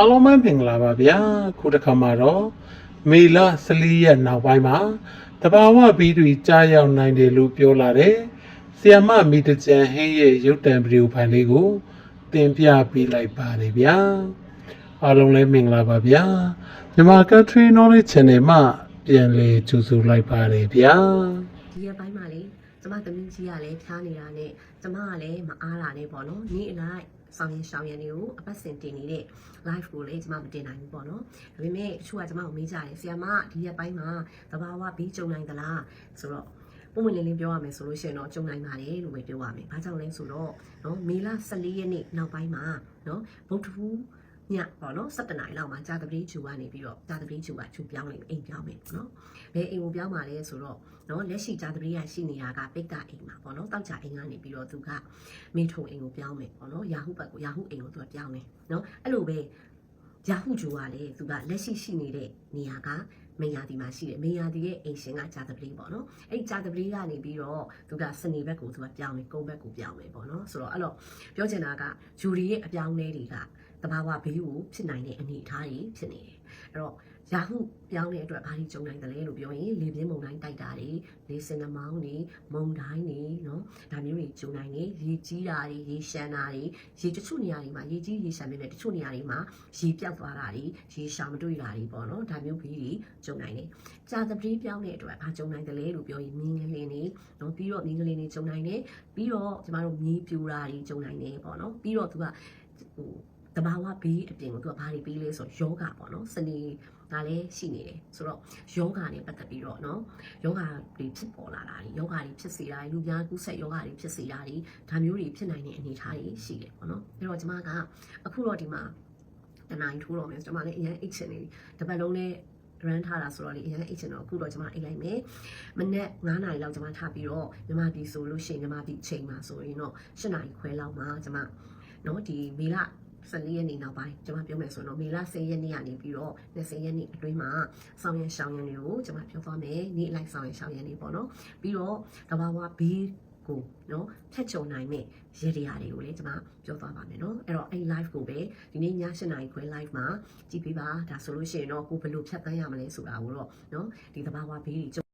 အားလုံးပဲမင်္ဂလာပါဗျာခုတစ်ခါမှာတော့မေလ14ရက်နောက်ပိုင်းမှာတဘာဝဘီတွေကြားရောက်နိုင်တယ်လို့ပြောလာတယ်ဆီယမမီတကြံဟင်းရဲ့ရုပ်တံဗီဒီယိုဖိုင်လေးကိုတင်ပြပေးလိုက်ပါတယ်ဗျာအားလုံးလည်းမင်္ဂလာပါဗျာမြန်မာ Country Knowledge Channel မှာပြန်လည်ကြိုဆိုလိုက်ပါတယ်ဗျာဒီရက်ပိုင်းမှာလေ ကျမသမီးကြီးကလည်းဖျားနေတာနဲ့ကျမကလည်းမအားတာနဲ့ပေါ့နော်နေ့အလိုက်ဆောင်ရင်ရှောင်ရည်တွေကိုအပတ်စဉ်တင်နေတဲ့ live ကိုလေကျမမတင်နိုင်ဘူးပေါ့နော်ဒါပေမဲ့တချို့ကကျမကိုမေးကြတယ်ဆရာမဒီရက်ပိုင်းမှာသဘာဝဘီးကြုံနိုင်သလားဆိုတော့ပုံမှန်လေးလေးပြောရမယ်ဆိုလို့ရှိရင်တော့ကြုံနိုင်ပါတယ်လို့ပဲပြောရမယ်။ဘာကြောင့်လဲဆိုတော့နော်မေလ14ရက်နေ့နောက်ပိုင်းမှာနော်ဗုဒ္ဓဟူး ညပေါ့နော်7နာရီလောက်မှာဂျာတပတိဂျူကနေပြီးတော့ဂျာတပတိဂျူကဂျူပြောင်းနေအိမ်ပြောင်းမယ်ပေါ့နော်။ဘယ်အိမ်ကိုပြောင်းมาလဲဆိုတော့နော်လက်ရှိဂျာတပတိကရှိနေတာကပိတ်တာအိမ်မှာပေါ့နော်တောက်ချအိမ်ကနေပြီးတော့သူကမိထုံအိမ်ကိုပြောင်းမယ်ပေါ့နော်ယာဟုဘက်ကိုယာဟုအိမ်ကိုသူကပြောင်းမယ်နော်အဲ့လိုပဲယာဟုဂျူကလည်းသူကလက်ရှိရှိနေတဲ့နေရာကမေယာတီမှာရှိတယ်မေယာတီရဲ့အိမ်ရှင်ကဂျာတပတိပေါ့နော်အဲ့ဂျာတပတိကနေပြီးတော့သူကစနေဘက်ကိုသူကပြောင်းမယ်ကုန်းဘက်ကိုပြောင်းမယ်ပေါ့နော်ဆိုတော့အဲ့တော့ပြောချင်တာကဂျူရီရဲ့အပြောင်းအလဲတွေက တဘာဝဘေးကိုဖြစ်နိုင်တဲ့အနေအထားတွေဖြစ်နေတယ်အဲ့တော့ရာဟုပြောင်းတဲ့အတွက်ဘာကြီးကြုံနိုင်တယ်လဲလို့ပြောရင်လေပြင်းမုန်တိုင်းတိုက်တာတွေလေစင်နမောင်းတွေမုန်တိုင်းတွေနော်ဒါမျိုးတွေကြုံနိုင်တယ်ရေကြီးတာတွေရေရှမ်းတာတွေရေတချို့နေရာတွေမှာရေကြီးရေရှမ်းနေတဲ့တချို့နေရာတွေမှာရေပြောက်သွားတာတွေရေရှာမတွေ့တာတွေပေါ့နော်ဒါမျိုးပြီးတွေကြုံနိုင်တယ်ကြာသပတေးပြောင်းတဲ့အတွက်ဘာကြုံနိုင်တယ်လဲလို့ပြောရင်မြင်းကလေးတွေနော်ပြီးတော့မြင်းကလေးတွေကြုံနိုင်တယ်ပြီးတော့ကျမတို့မြေပြူတာတွေကြုံနိုင်တယ်ပေါ့နော်ပြီးတော့သူကဟို တဘာဝဘေးအပြင်ကိုသူကဘာတွေပေးလဲဆိုတော့ယောဂပေါ့နော်စနေကလည်းရှိနေတယ်ဆိုတော့ယောဂနဲ့ပတ်သက်ပြီးတော့နော်ယောဂတွေဖြစ်ပေါ်လာတာတွေယောဂတွေဖြစ်စေတာတွေလူများကူးဆက်ယောဂတွေဖြစ်စေတာတွေဒါမျိုးတွေဖြစ်နိုင်တဲ့အနေအထားတွေရှိတယ်ပေါ့နော်အဲ့တော့ကျွန်မကအခုတော့ဒီမှာတနင်္လာထိုးတော့မယ်ကျွန်မလည်းအရင်အိတ်ချင်နေတပတ်လုံးနဲ့ run ထားတာဆိုတော့လေအရင်အိတ်ချင်တော့အခုတော့ကျွန်မအိတ်လိုက်မယ်မနေ့9နာရီလောက်ကျွန်မထားပြီးတော့မြမပြီဆိုလို့ရှိရင်မြမပြီအချိန်မှာဆိုရင်တော့7နာရီခွဲလောက်မှာကျွန်မနော်ဒီမေလ 14ရက်နေ့နောက်ပိုင်းကျွန်မပြောမယ်ဆိုတော့မေလ10ရက်နေ့ကနေပြီးတော့20ရက်နေ့အတွင်းမှာဆောင်ရန်ရှောင်းရန်တွေကိုကျွန်မပြောသွားမယ်နေ့လိုက်ဆောင်ရန်ရှောင်းရန်တွေပေါ့နော်ပြီးတော့တဘာဝဘေးကိုနော်ဖြတ်ချုံနိုင်မဲ့ရေဒီယာတွေကိုလည်းကျွန်မပြောသွားပါမယ်နော်အဲ့တော့အဲ့ live ကိုပဲဒီနေ့ည7:00နာရီခွဲ live မှာကြည့်ပေးပါဒါဆိုလို့ရှိရင်တော့ကိုဘယ်လိုဖြတ်သန်းရမလဲဆိုတာကိုတော့နော်ဒီတဘာဝဘေးတွေ